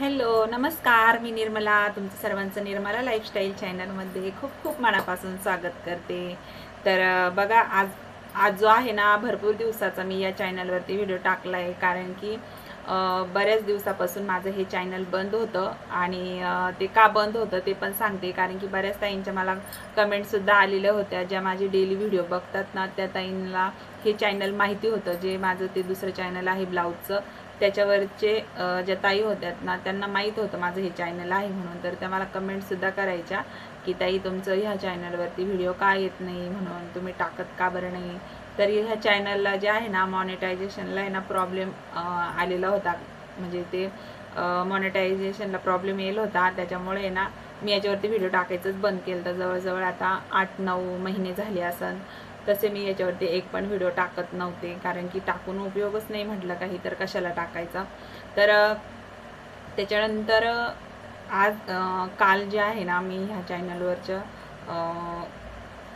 Hello नमस्कार. मी निर्मला तुमचं सर्वांचं निर्मला लाईफस्टाईल चॅनलमध्ये खूप खूप मनापासून स्वागत करते. तर बघा आज आज जो आहे ना भरपूर दिवसाचा मी या चॅनलवरती व्हिडिओ टाकला आहे कारण की बऱ्याच दिवसापासून माझं हे चॅनल बंद होतं आणि ते का बंद होतं ते पण सांगते. कारण की बऱ्याच ताईंच्या मला कमेंटसुद्धा आलेल्या होत्या ज्या माझे डेली व्हिडिओ बघतात ना त्या ताईंना हे चॅनल माहिती होतं जे माझं ते दुसरं चॅनल आहे ब्लाऊजचं. त्याच्यावरचे ज्या ताई होत्यात ना त्यांना माहीत होतं माझं हे चॅनल आहे म्हणून. तर त्या मला कमेंटसुद्धा करायच्या की ताई तुमचं ह्या चॅनलवरती व्हिडिओ का येत नाही? म्हणून. तुम्ही टाकत का बरं नाही? तर ह्या चॅनलला जे आहे ना मॉनिटायझेशनला आहे ना प्रॉब्लेम आलेला होता. म्हणजे ते मॉनिटायझेशनला प्रॉब्लेम येईल होता. त्याच्यामुळे ना मी याच्यावरती व्हिडिओ टाकायचंच बंद केलं. तर जवळजवळ आता आठ नऊ महिने झाले असन. तसे मी याच्यावरती एक पण व्हिडिओ टाकत नव्हते. कारण की टाकून उपयोगच नाही म्हटलं काही तर कशाला टाकायचा. तर त्याच्यानंतर आज काल जे आहे ना मी ह्या चॅनलवरचं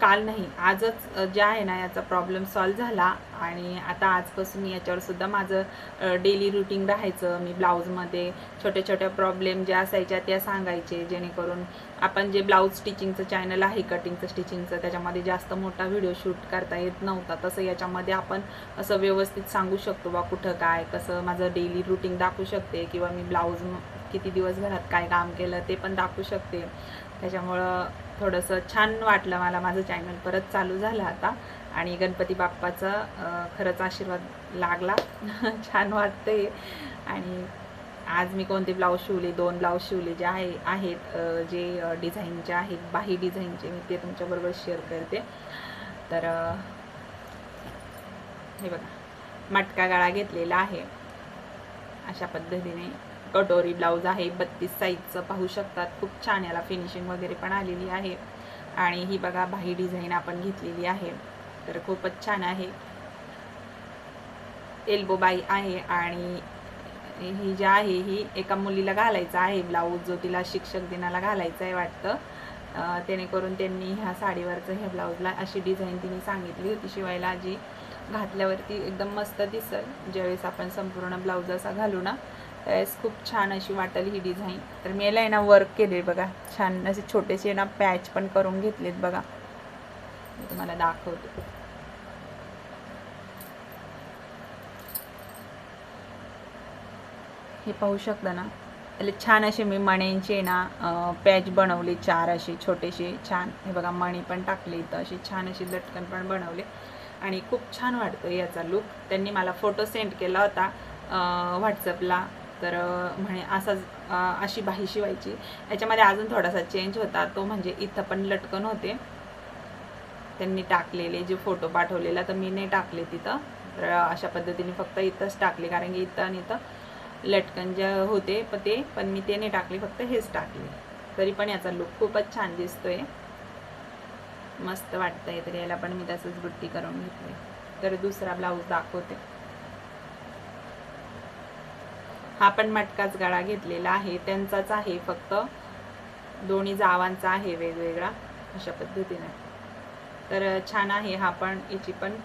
काल नाही आजच जे आहे ना याचा प्रॉब्लेम सॉल्व झाला. आणि आता आजपासून मी याच्यावर सुद्धा माझं डेली रुटीन राहायचं. मी ब्लाऊजमध्ये छोट्या छोट्या प्रॉब्लेम ज्या असायच्या त्या सांगायचे. जेणेकरून आपण जे ब्लाऊज स्टिचिंगचं चॅनल आहे कटिंगचं स्टिचिंगचं त्याच्यामध्ये जास्त मोठा व्हिडिओ शूट करता येत नव्हता. तसं याच्यामध्ये आपण असं व्यवस्थित सांगू शकतो बा कुठं काय कसं माझं डेली रुटीन दाखवू शकते किंवा मी ब्लाऊज किती दिवस घरात काय काम केलं ते पण दाखवू शकते. त्याच्यामुळं थोडंसं छान वाटलं मला माझं चॅनल परत चालू झालं आता. आणि गणपती बाप्पाचा खरंच आशीर्वाद लागला. छान वाटते आणि आज मी कोणते ब्लाऊज शिवले दोन ब्लाऊज शिवले जे आहे आहेत जे डिझाईनचे आहेत बाही डिझाईनचे मी ते तुमच्याबरोबर शेअर करते. तर हे बघा मटका गाळा घेतलेला आहे. अशा पद्धतीने कटोरी ब्लाऊज आहे बत्तीस साईजचं पाहू शकतात. खूप छान याला फिनिशिंग वगैरे पण आलेली आहे. आणि ही बघा बाही डिझाईन आपण घेतलेली आहे. तर खूपच छान आहे. एल्बो बाई आहे आणि ही जी आहे ही एका मुलीला घालायचं आहे. ब्लाऊज जो तिला शिक्षक दिनाला घालायचा आहे वाटतं. अं, करून त्यांनी ह्या साडीवरचं ह्या ब्लाऊजला अशी डिझाईन तिने सांगितली होती. शिवायला जी घातल्यावरती एकदम मस्त दिसल. ज्यावेळेस आपण संपूर्ण ब्लाऊज असा घालू ना त्यावेळेस खूप छान अशी वाटेल ही डिझाईन तर मी याला आहे ना वर्क केले बघा. छान असे छोटेसे ना पॅच पण करून घेतलेत बघा. मी तुम्हाला दाखवते. हे पाहू शकता ना? त्याला छान असे मी मण्यांचे ना पॅच बनवले. चार असे छोटेसे छान. हे बघा मणी पण टाकले इथं. असे छान असे लटकन पण बनवले. आणि खूप छान वाटतो याचा लुक त्यांनी मला फोटो सेंड केला होता व्हॉट्सअपला तर म्हणे असाच अशी बाही शिवायची. याच्यामध्ये अजून थोडासा चेंज होता. तो म्हणजे इथं पण लटकन होते. त्यांनी टाकलेले जे फोटो पाठवलेला तर मी नाही टाकले तिथं. तर अशा पद्धतीने फक्त इथंच टाकले. कारण की इथं आणि इथं लटकन जे होते पण ते पण मी ते नाही टाकले. फक्त हेच टाकले. तरी पण याचा लुक खूपच छान दिसतोय. मस्त वाटतंय. तर याला पण मी तसंच बुट्टी करून घेतली. तर दुसरा ब्लाऊज दाखवते. हा पण मटकाच गळा घेतलेला आहे. त्यांचाच आहे फक्त. दोन्ही जावांचा आहे वेगवेगळा अशा पद्धतीने. तर छान आहे हा पण. याची पण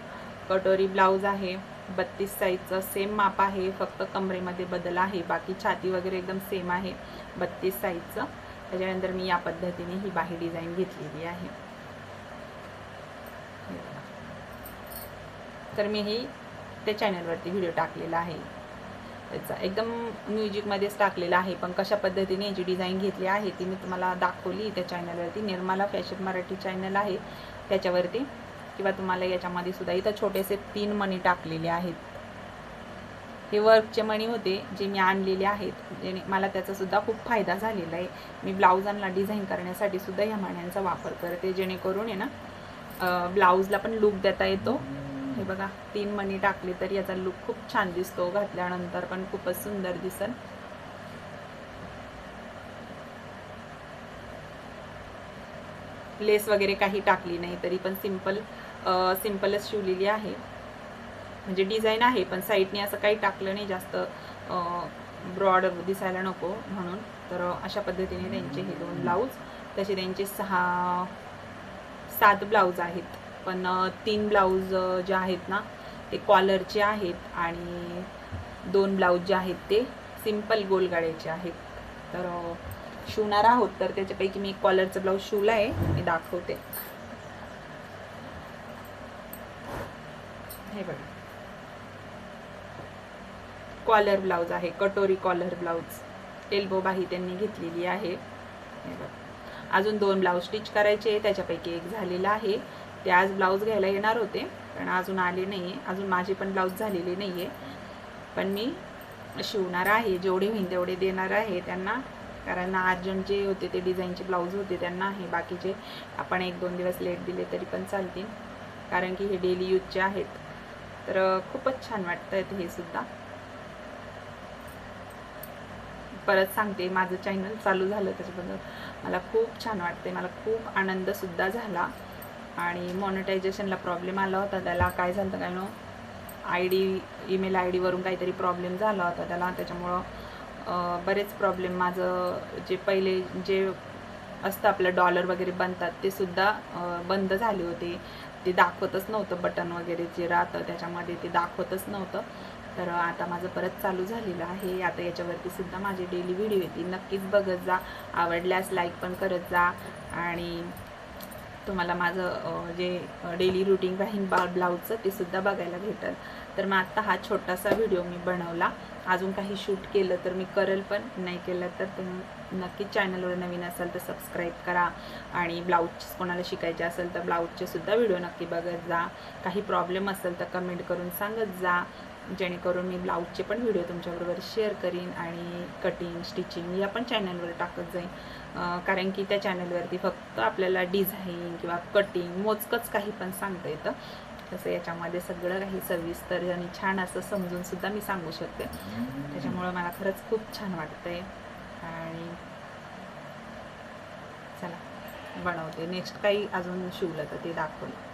कटोरी ब्लाऊज आहे. बत्तीस साईजचं सेम माप आहे. फक्त कमरेमध्ये बदल आहे. बाकी छाती वगैरे एकदम सेम आहे. बत्तीस साईजचं त्याच्यानंतर मी या पद्धतीने ही बाही डिझाईन घेतलेली आहे. तर मी ही त्या चॅनलवरती व्हिडिओ टाकलेला आहे. एकदम म्युझिकमध्येच टाकलेला आहे पण कशा पद्धतीने याची डिझाईन घेतली आहे ती मी तुम्हाला दाखवली. त्या चॅनलवरती निर्मला फॅशन मराठी चॅनल आहे. त्याच्यावरती किंवा तुम्हाला याच्यामध्ये सुद्धा इथं छोटेसे तीन मणी टाकलेले आहेत. हे वर्कचे मणी होते जे मी आणलेले आहेत. जेणे मला त्याचासुद्धा खूप फायदा झालेला आहे. मी ब्लाऊजांना डिझाईन करण्यासाठी सुद्धा ह्या मण्यांचा वापर करते. जेणेकरून आहे ना ब्लाऊजला पण लुक देता येतो. हे बघा तीन मणी टाकले तर याचा लुक खूप छान दिसतो. घातल्यानंतर पण खूपच सुंदर दिसल लेस वगैरे काही टाकली नाही तरी पण सिंपल सिम्पलच शिवलेली आहे. म्हणजे डिझाईन आहे पण साईडने असं काही टाकलं नाही जास्त ब्रॉड दिसायला नको म्हणून. तर अशा पद्धतीने त्यांचे हे दोन ब्लाऊज तसे त्यांचे सहा सात ब्लाऊज आहेत. पण तीन ब्लाऊज जे आहेत ना ते कॉलरचे आहेत आणि दोन ब्लाऊज जे आहेत ते सिंपल गोलगाड्याचे आहेत. तर शिवणार आहोत तर त्याच्यापैकी मी एक कॉलरचा ब्लाऊज शिवला आहे मी दाखवते. हे बघा. कॉलर ब्लाऊज आहे कटोरी कॉलर ब्लाऊज एल्बो बाही त्यांनी घेतलेली आहे. हे अजून दोन ब्लाऊज स्टिच करायचे त्याच्यापैकी एक झालेला आहे. ते आज ब्लाऊज घ्यायला येणार होते पण अजून आले नाही आहे अजून माझे पण ब्लाऊज झालेले नाही आहे पण मी शिवणार आहे जेवढे होईन तेवढे देणार आहे त्यांना. कारण अर्जंट जे होते ते डिझाईनचे ब्लाऊज होते त्यांना हे बाकीचे आपण एक दोन दिवस लेट दिले तरी पण चालतील. कारण की हे डेली यूजचे आहेत. तर खूपच छान वाटतं आहेत हे सुद्धा. परत सांगते माझं चॅनल चालू झालं त्याच्याबद्दल मला खूप छान वाटते मला खूप आनंदसुद्धा झाला. आणि मॉनिटायझेशनला प्रॉब्लेम आला होता. त्याला काय झालं काय no I D email I डीवरून काहीतरी प्रॉब्लेम झाला होता त्याला. त्याच्यामुळं बरेच प्रॉब्लेम माझं जे पहिले जे असतं आपलं डॉलर वगैरे बनतात ते सुद्धा बंद झाले होते. ते दाखवतच नव्हतं बटन वगैरे जे राहतं त्याच्यामध्ये ते दाखवतच नव्हतं. तर आता माझं परत चालू झालेलं आहे. आता याच्यावरती सुद्धा माझे डेली व्हिडिओ येतील नक्कीच बघत जा. आवडल्यास लाईक पण करत जा. आणि तुम्हाला माझं जे डेली रुटीन राहीन बा ब्लाऊजचं ते सुद्धा बघायला भेटेल. तर मग आत्ता हा छोटासा व्हिडिओ मी बनवला. अजून काही शूट केलं तर मी करेल पण नाही केलं तर तुम्ही नक्की चॅनलवर नवीन असाल तर सबस्क्राईब करा. आणि ब्लाऊज कोणाला शिकायचे असेल तर ब्लाऊजचे सुद्धा व्हिडिओ नक्की बघत जा. काही प्रॉब्लेम असेल तर कमेंट करून सांगत जा. जेणेकरून मी ब्लाऊजचे पण व्हिडिओ तुमच्याबरोबर शेअर करीन आणि कटिंग स्टिचिंग या पण चॅनलवर टाकत जाईन. कारण की त्या चॅनलवरती फक्त आपल्याला डिझाईन किंवा कटिंग मोजकंच काही पण सांगता येतं. तसं याच्यामध्ये सगळं काही सविस्तर आणि छान असं समजून सुद्धा मी सांगू शकते. त्याच्यामुळं मला खरंच खूप छान वाटतंय. आणि चला बनवते. नेक्स्ट काही अजून शिवलं तर ते दाखवलं.